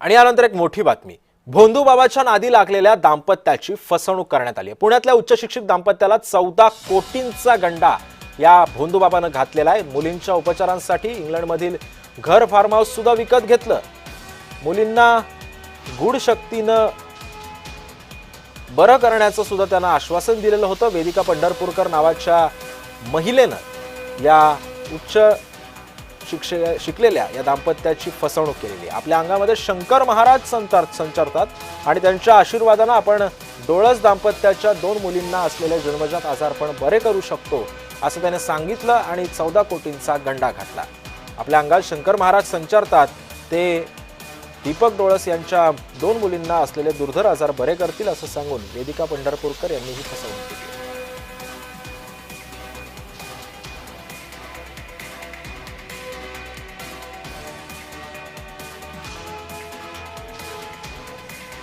आणि यानंतर एक मोठी बातमी. भोंदू बाबाच्या नादी लागलेल्या दाम्पत्याची फसवणूक करण्यात आली आहे. पुण्यातल्या उच्च शिक्षित दाम्पत्याला चौदा कोटींचा गंडा या भोंदू बाबानं घातलेला आहे. मुलींच्या उपचारांसाठी इंग्लंडमधील घर फार्म हाऊस सुद्धा विकत घेतलं. मुलींना गूढ शक्तीनं बरं करण्याचं सुद्धा त्यांना आश्वासन दिलेलं होतं. वेदिका पंढरपूरकर नावाच्या महिलेनं या उच्च शिक्षे शिकलेल्या या दाम्पत्याची फसवणूक केलेली आहे. आपल्या अंगामध्ये शंकर महाराज संचार संचारतात आणि त्यांच्या आशीर्वादानं आपण डोळस दाम्पत्याच्या दोन मुलींना असलेले जन्मजात आजारपण बरे करू शकतो असं त्याने सांगितलं आणि चौदा कोटींचा गंडा घातला. आपल्या अंगात शंकर महाराज संचारतात ते दीपक डोळस यांच्या दोन मुलींना असलेले दुर्धर आजार बरे करतील असं सांगून वेदिका पंढरपूरकर यांनी ही फसवणूक केली.